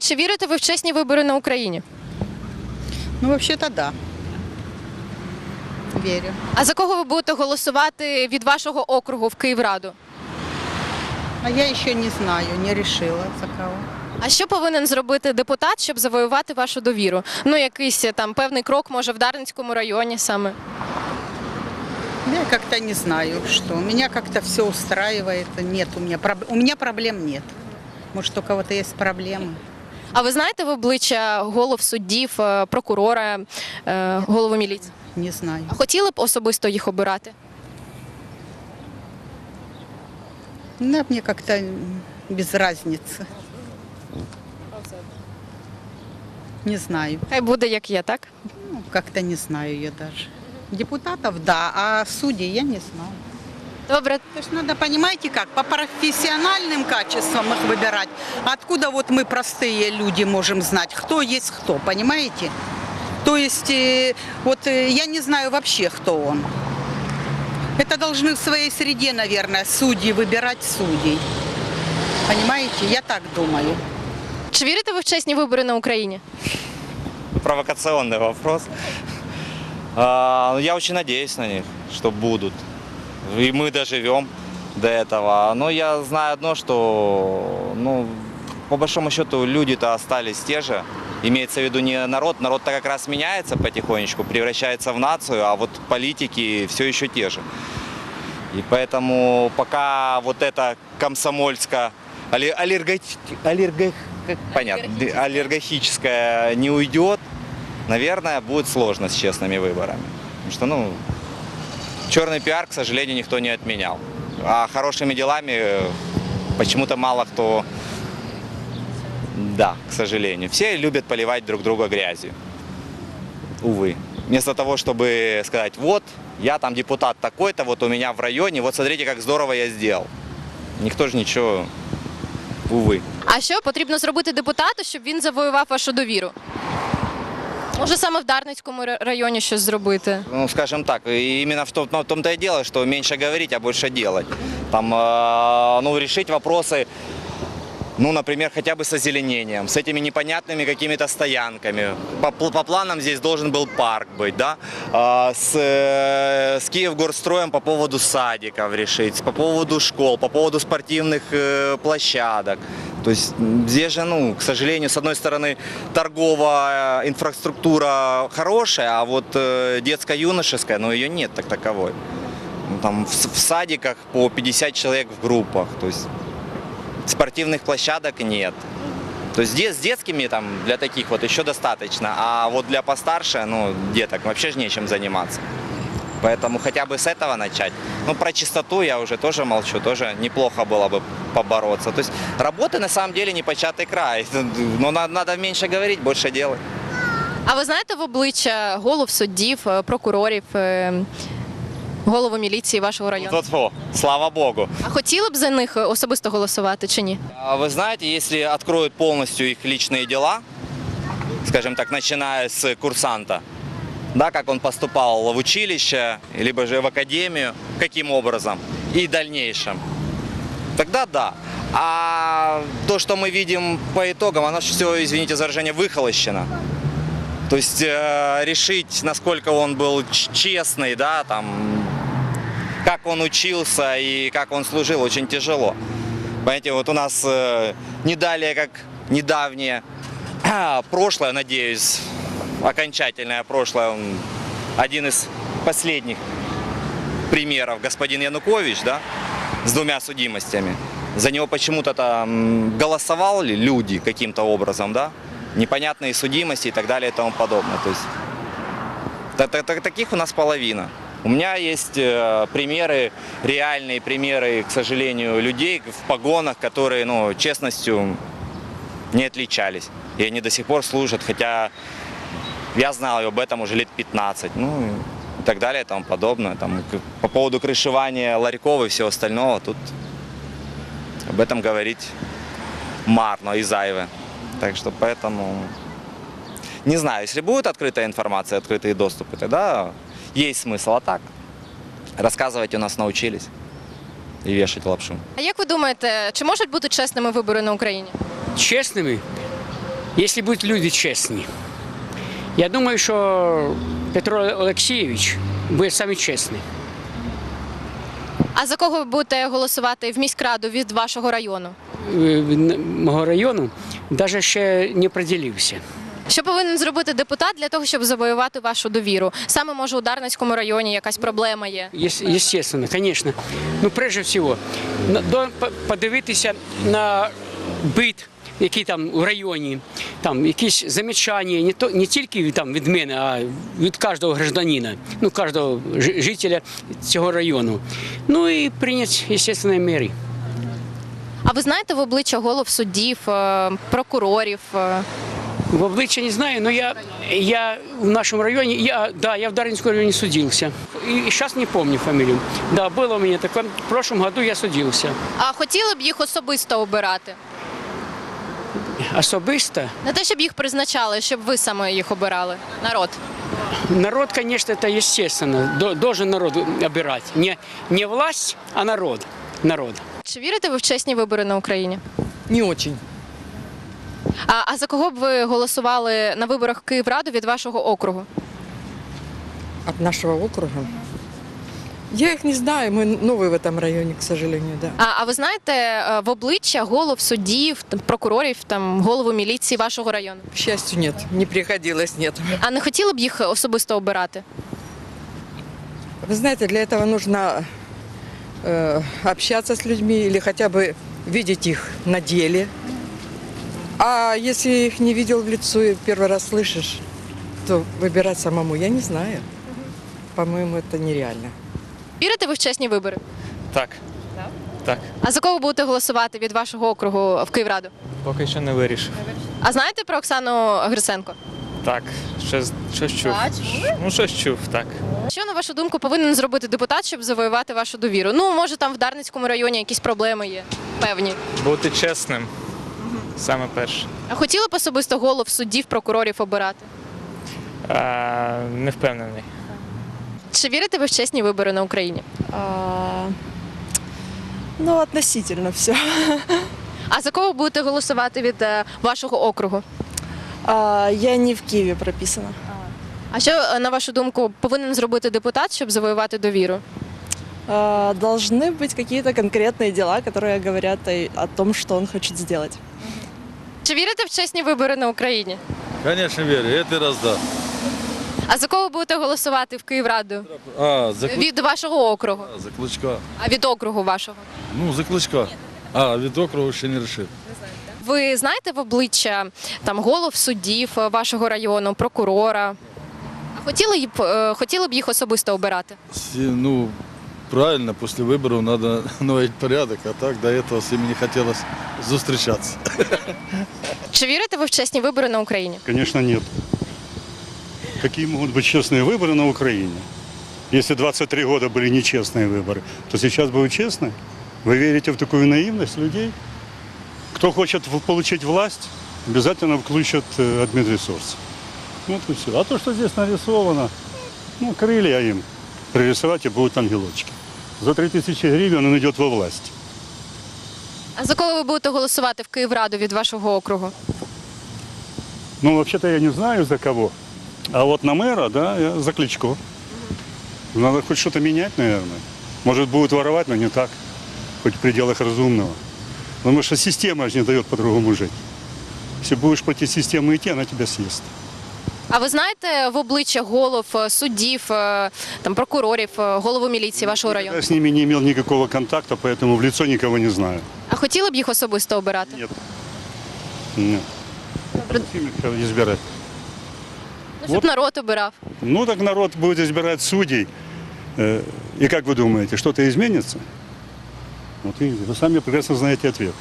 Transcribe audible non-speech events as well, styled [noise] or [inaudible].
чи вірите ви в чесні вибори на Україні? Ну, вообще-то да. Верю. А за кого ви будете голосувати від вашого округу в Київраду? А я еще не знаю, не решила за кого. А що повинен зробити депутат, щоб завоювати вашу довіру? Ну, якийсь е, там певний крок, може, в Дарницькому районі саме. Я как-то не знаю, что. Меня как-то все устраивает. Нет у меня, у меня проблем нет. Может, у кого-то есть проблемы. А ви знаєте в обличчя голов суддів, е, прокурора, е, голову міліції? Не знаю. А хотіли б особисто їх обирати? Да, мне как-то без разницы. Не знаю. Хай буде як є, так? Ну, как-то не знаю я даже. Депутатов, да, а судей я не знаю. Добре, То есть надо, понимаете как, по профессиональным качествам их выбирать. Откуда вот мы, простые люди, можем знать, кто есть кто, понимаете? То есть, э, вот э, я не знаю вообще, кто он. Это должны в своей среде, наверное, судьи выбирать судей. Понимаете? Я так думаю. чи вірите ви в чесні вибори на Україні? провокационный вопрос. А, ну, Я очень надеюсь на них, что будут. И мы доживем до этого. Но я знаю одно, что, ну, по большому счету, люди-то остались те же. Имеется в виду не народ. Народ-то как раз меняется потихонечку, превращается в нацию, а вот политики все еще те же. И поэтому пока вот это комсомольско аллер- аллерго- аллерго- понятно, аллергохическое не уйдет, наверное, будет сложно с честными выборами. Потому что, ну, черный пиар, к сожалению, никто не отменял. А хорошими делами э, почему-то мало кто, да, к сожалению. Все любят поливать друг друга грязью. Увы. Вместо того, чтобы сказать, вот, я там депутат такой-то, вот у меня в районе, вот смотрите, как здорово я сделал. Никто же ничего, увы. А що потрібно зробити депутату, щоб він завоював вашу довіру? Може, саме в Дарницькому ра- районі щось зробити? Ну, скажем так, именно в том- в том-то и дело, что меньше говорить, а больше делать. Там, ну, решить вопросы, ну, например, хотя бы с озеленением, с этими непонятными какими-то стоянками. По, по планам здесь должен был парк быть, да? А, с, э, с Киевгорстроем по поводу садиков решить, по поводу школ, по поводу спортивных э, площадок. То есть здесь же, ну, к сожалению, с одной стороны, торговая инфраструктура хорошая, а вот э, детско-юношеская, но ее нет так таковой. Ну, Там в, в садиках по 50 человек в группах. То есть спортивных площадок нет. То есть де- с детскими там для таких вот еще достаточно, а вот для постарше, ну, деток вообще же нечем заниматься. Поэтому хотя бы с этого начать. Ну, про чистоту я уже тоже молчу, тоже неплохо было бы побороться. То есть работы на самом деле не початый край. [laughs] Но надо, надо меньше говорить, больше делать. А ви знаєте в обличчя голов суддів, е, прокурорів, е, голову міліції вашого району? Вот, о, слава богу. А хотіли б за них е, особисто голосувати чи ні? А Вы знаете, если откроют полностью их личные дела, скажем так, начиная с курсанта, да, как он поступал в училище, либо же в академию, каким образом, и дальнейшем, тогда да. А то, что мы видим по итогам, оно все, извините за выражение, выхолощено. То есть э, решить, насколько он был ч- честный, да, там, он учился и как он служил, очень тяжело. Понимаете, вот у нас э, не далее, как недавнее [clears throat] прошлое, надеюсь, окончательное прошлое, он один из последних примеров, господин Янукович, да, с двумя судимостями. За него почему-то там голосовали люди каким-то образом, да, непонятные судимости и так далее и тому подобное. То есть та- та- та- таких у нас половина. У меня есть э, примеры, реальные примеры, к сожалению, людей в погонах, которые, ну, честностью не отличались. И они до сих пор служат, хотя я знал об этом уже лет 15. Ну, и так далее и тому подобное. Там, по поводу крышевания ларьков и всего остального, тут об этом говорить марно и зайве. Так что поэтому... Не знаю, если будет открытая информация, открытые доступы, тогда есть смысл. А так, рассказывать у нас научились и вешать лапшу. А як ви думаєте, чи можуть бути чесними вибори на Україні? Чесними? Якщо будуть люди чесні. Я думаю, що Петро Олексійович буде саме чесний. А за кого ви будете голосувати в міськраду від вашого району? Е, в- Мого району навіть ще не приділився. Що повинен зробити депутат для того, щоб завоювати вашу довіру? Саме може у Дарницькому районі якась проблема є. Естественно, конечно. Ну, прежде всього, на- до- подивитися на бит, який там у районі, там якісь замічання, не, то, не тільки там, від мене, а від кожного гражданина, ну, кожного жи- жителя цього району. Ну і прийняти, естественно, міри. А ви знаєте в обличчя голов суддів, е, прокурорів? е? В обличчя не знаю, но я, я в нашем районе, я, да, я в Даринском районе судился. И, сейчас не помню фамилию. Да, было у меня такое. В прошлом году я судился. А хотіли б їх особисто обирати? Особисто. Не те, щоб їх призначали, щоб ви саме їх обирали. Народ. Народ, конечно, это естественно. До- Должен народ обирать. Не, не власть, а народ. Народ. Чи вірите ви в чесні вибори на Україні? Не очень. А, а за кого б ви голосували на виборах в Київраду від вашого округу? От нашего округа. Я их не знаю, мы новые в этом районе, к сожалению, да. А, а ви знаєте е, в обличчя голов суддів, там, прокурорів, там голову міліції вашого району? К счастью, нет. Не приходилось, нет. А не хотіли б їх особисто обирати? Вы знаете, для этого нужно э, общаться с людьми или хотя бы видеть их на деле. А если их не видел в лицо и первый раз слышишь, то выбирать самому я не знаю. По-моему, это нереально. Вірите ви в чесні вибори? Так. Так. А за кого будете голосувати від вашого округу в Київраду? Поки що не вирішив. А знаєте про Оксану Грисенко? Так, щось, щось чув. Ну, щось чув, так. Що на вашу думку повинен зробити депутат, щоб завоювати вашу довіру? Ну, може, там в Дарницькому районі якісь проблеми є, певні. Бути чесним. Саме перше. А хотіли б особисто голов суддів, прокурорів обирати? А, не впевнений. Чи вірите ви в чесні вибори на Україні? А, Ну, относительно все. А за кого будете голосувати від е, вашого округу? Я не в Киеве прописана. А що, е, на вашу думку, повинен зробити депутат, щоб завоювати довіру? А, Должны быть какие-то конкретные дела, которые говорят о, о том, что он хочет сделать. Чи вірите в чесні вибори на Україні? Конечно, верю. Это раз да. А за кого будете голосувати в Київраду? А, за, Клы- Від вашого округу, а, за Клычка. а від округу вашого. Ну, за Клычка. А, від округу ще не решил. Ви знаєте в обличчя там голов суддів е, вашого району, прокурора? А хотіли б е, хотіли б їх особисто обирати? Си- Ну, правильно, после выборов надо [laughs] наводить порядок, а так до этого с ними не хотелось зустрічатися. Чи вірите ви в чесні вибори на Україні? Конечно, нет. Какие могут быть честные выборы на Украине? Если 23 года были нечестные выборы, то сейчас будут честные? Вы верите в такую наивность людей? Кто хочет в- получить власть, обязательно включат э, админресурс. Вот и все. А то, что здесь нарисовано, ну, крылья им пририсовать и будут ангелочки. За 3000 гривен он идет во власть. А за кого ви будете голосувати в Київраду від вашого округу? Ну, вообще-то я не знаю за кого. А вот на мэра, да, я за Кличко. Надо хоть что-то менять, наверное. Может, будут воровать, но не так. Хоть в пределах разумного. Потому что система же не дает по-другому жить. Если будешь против системы идти, она тебя съест. А ви знаєте в обличчя голов е, суддів, е, там прокурорів, е, голову міліції вашого району? Я с ними не имел никакого контакта, поэтому в лицо никого не знаю. А хотіли б їх особисто обирати? Нет. Нет. Им их избирать. Ну, щоб Вот. народ обирав. Ну, так народ будет избирать судей. Э, И как вы думаете, что-то изменится? Вот видите, вы сами прекрасно знаете ответ.